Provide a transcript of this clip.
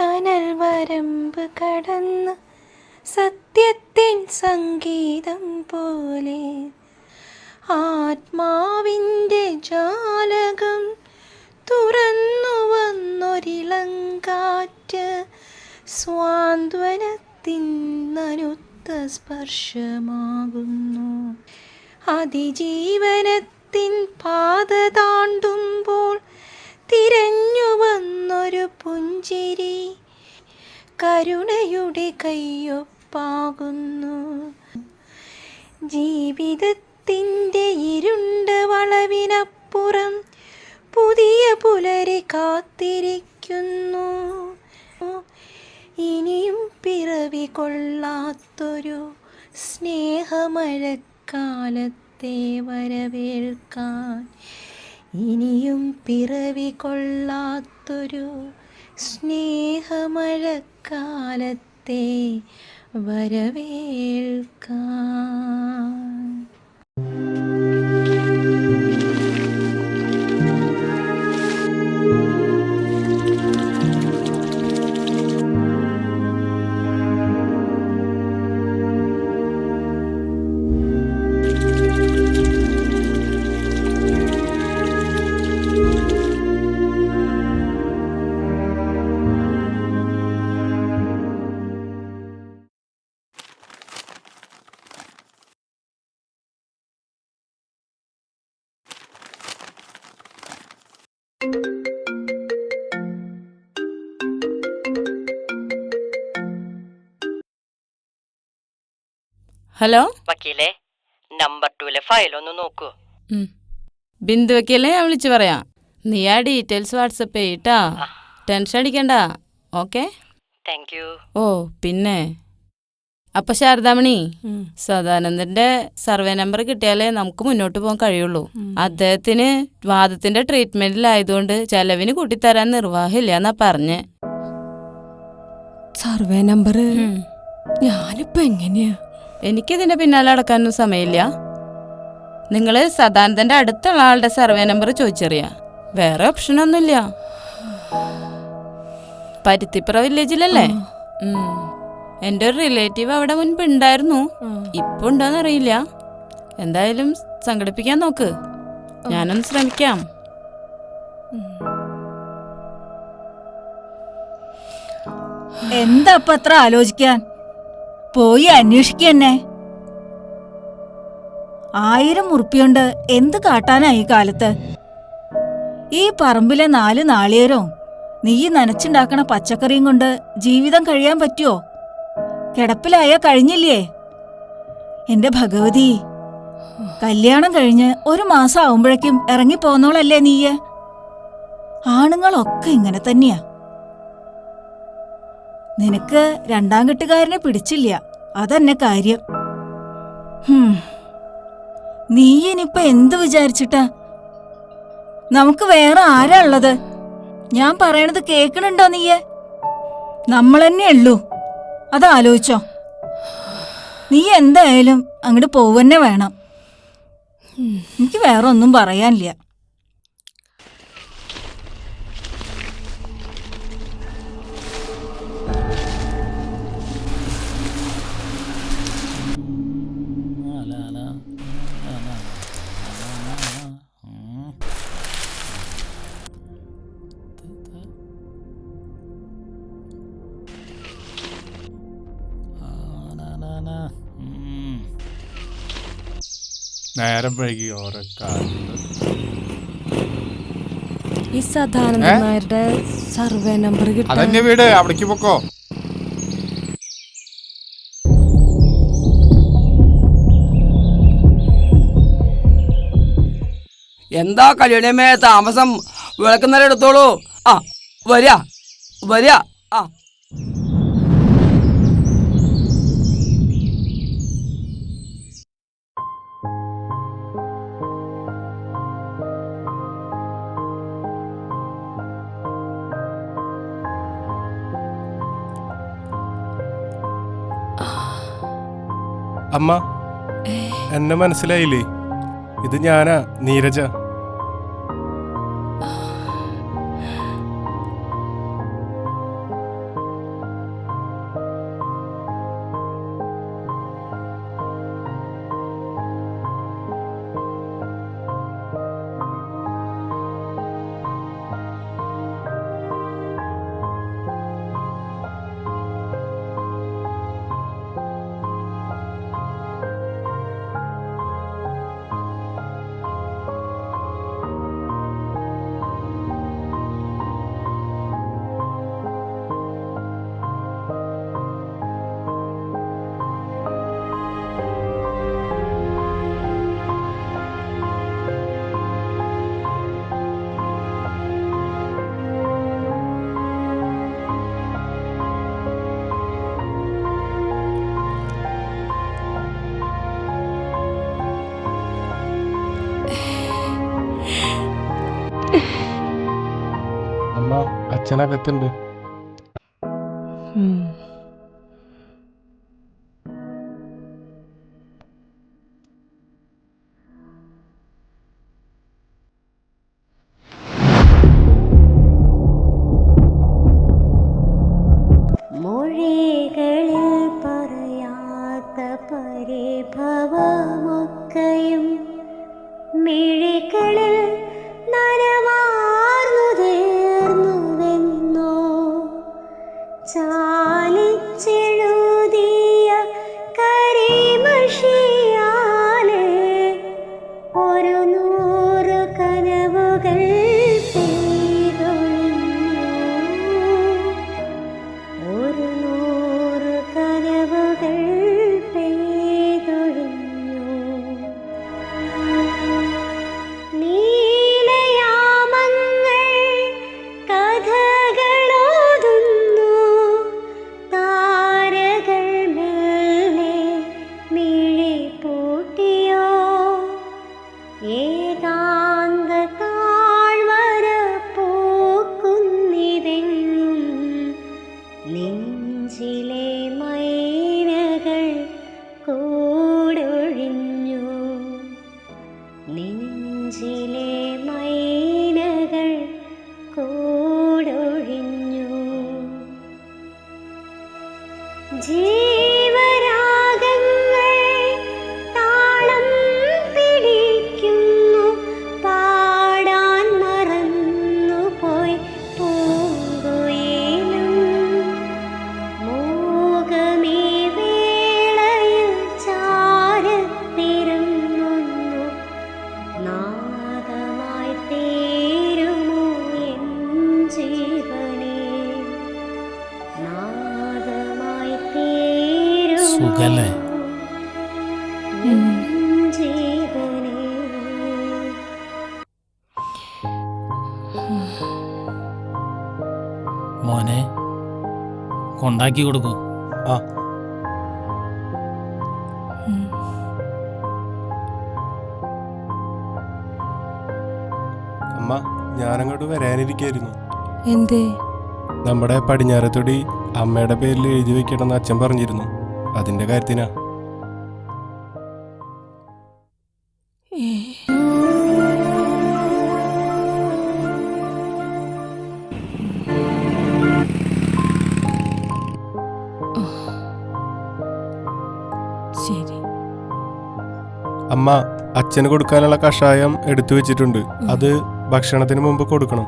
കനൽ വരമ്പ് കടന്ന് സത്യത്തിൻ സംഗീതം പോലെ ആത്മാവിന്റെ ജാലകം തുറന്നു വന്നൊരിളങ്കാറ്റ് സ്വാന്തനത്തിൻ നനുത്ത സ്പർശമാകുന്നു. അതിജീവനത്തിൻ പാത താണ്ടുമ്പോൾ തിരഞ്ഞു വന്നൊരു പുഞ്ചിരി കരുണയുടെ കയ്യൊപ്പാകുന്നു. ജീവിതത്തിന്റെ ഇരുണ്ട് വളവിനപ്പുറം പുതിയ പുലരി കാത്തിരിക്കുന്നു. ഇനിയും പിറവി കൊള്ളാത്തൊരു സ്നേഹമഴക്കാലത്തെ വരവേൽക്കാൻ ഇനിയും പിറവി കൊള്ളാത്തൊരു സ്നേഹമഴക്കാലത്തെ വരവേൽക്കാൻ ഹലോ? വക്കീലേ നമ്പർ ടുവിലെ ഫയൽ ഒന്ന് നോക്കൂ. ബിന്ദു വക്കീലെ ഞാൻ വിളിച്ചു പറയാം. നീ ആ ഡീറ്റെയിൽസ് വാട്സപ്പ് ചെയ്യട്ടാ ടെൻഷൻ അടിക്കണ്ട. ഓക്കെ താങ്ക് യു ഓ പിന്നെ? അപ്പൊ ശാരദാമണി സദാനന്ദന്റെ സർവേ നമ്പർ കിട്ടിയാലേ നമുക്ക് മുന്നോട്ട് പോകാൻ കഴിയുള്ളൂ. അദ്ദേഹത്തിന് വാദത്തിന്റെ ട്രീറ്റ്മെന്റിലായതുകൊണ്ട് ചെലവിന് കൂട്ടിത്തരാൻ നിർവാഹമില്ല എന്നാ പറഞ്ഞ. Survey number? ഞാനിപ്പോ എങ്ങനെയാ? എനിക്കിതിന്റെ പിന്നാലെ അടക്കാനൊന്നും സമയമില്ല. നിങ്ങൾ സദാനന്ദന്റെ അടുത്തുള്ള ആളുടെ സർവേ നമ്പർ ചോദിച്ചറിയാ. വേറെ ഓപ്ഷനൊന്നുമില്ല. പരുത്തിപ്പുറ വില്ലേജിലല്ലേ? ഉം. എന്റെ ഒരു റിലേറ്റീവ് അവിടെ മുൻപ് ഉണ്ടായിരുന്നു. ഇപ്പൊ ഉണ്ടോന്നറിയില്ല എന്തായാലും സംഘടിപ്പിക്കാൻ നോക്ക്. ഞാനൊന്ന് ശ്രമിക്കാം. എന്താ അപ്പൊ അത്ര ആലോചിക്കാൻ? പോയി അന്വേഷിക്കന്നെ ആയിരം ഉറുപ്പിയുണ്ട് എന്ത് കാട്ടാനാ ഈ കാലത്ത്? ഈ പറമ്പിലെ നാല് നാളികേരവും നീ നനച്ചുണ്ടാക്കണ പച്ചക്കറിയും കൊണ്ട് ജീവിതം കഴിയാൻ പറ്റുമോ കിടപ്പിലായ കഴിഞ്ഞില്ലേ? എന്റെ ഭഗവതി കല്യാണം കഴിഞ്ഞ് ഒരു മാസം ആവുമ്പോഴേക്കും ഇറങ്ങിപ്പോന്നോളല്ലേ നീയ്? ആണുങ്ങളൊക്കെ ഇങ്ങനെ തന്നെയാ. നിനക്ക് രണ്ടാം കെട്ടുകാരനെ പിടിച്ചില്ല. അതന്നെ കാര്യം. നീ ഇനിയിപ്പോ എന്ത് വിചാരിച്ചിട്ടാ? നമുക്ക് വേറെ ആരാ ഉള്ളത്? ഞാൻ പറയണത് കേക്കണുണ്ടോ നീയെ? നമ്മൾ തന്നെ ഉള്ളൂ. അതാലോചിച്ചോ. നീ എന്തായാലും അങ്ങോട്ട് പോവന്നെ വേണം. എനിക്ക് വേറെ ഒന്നും പറയാനില്ല. നേരം വൈകി ഓരോ കാര്യങ്ങൾ ഈ സദാനന്ദ നായരുടെ സർവേ നമ്പർ കിട്ടാൻ അതന്നെ വീട് അവിടേക്ക് പൊക്കോ. എന്താ കല്യാണമേ താമസം വിളക്കുന്നേരം എടുത്തോളൂ ആ വരിക വരിക. അമ്മ എന്നെ മനസ്സിലായില്ലേ? ഇത് ഞാനാ നീരജ. അച്ഛനകത്തുണ്ട്. സുഖല്ലേ? ജീവനേ മോനെ കൊണ്ടാക്കി കൊടുക്കൂ. ആ. അമ്മ ഞാനങ്ങോട്ട് വരാനിരിക്കായിരുന്നു. എന്തേ? നമ്മുടെ പടിഞ്ഞാറത്തൊടി അമ്മയുടെ പേരിൽ എഴുതി വെക്കണമെന്ന് അച്ഛൻ പറഞ്ഞിരുന്നു. അതിന്റെ കാര്യത്തിനാ. ശരി അമ്മ അച്ഛന് കൊടുക്കാനുള്ള കഷായം എടുത്തു വെച്ചിട്ടുണ്ട് അത് ഭക്ഷണത്തിന് മുമ്പ് കൊടുക്കണം.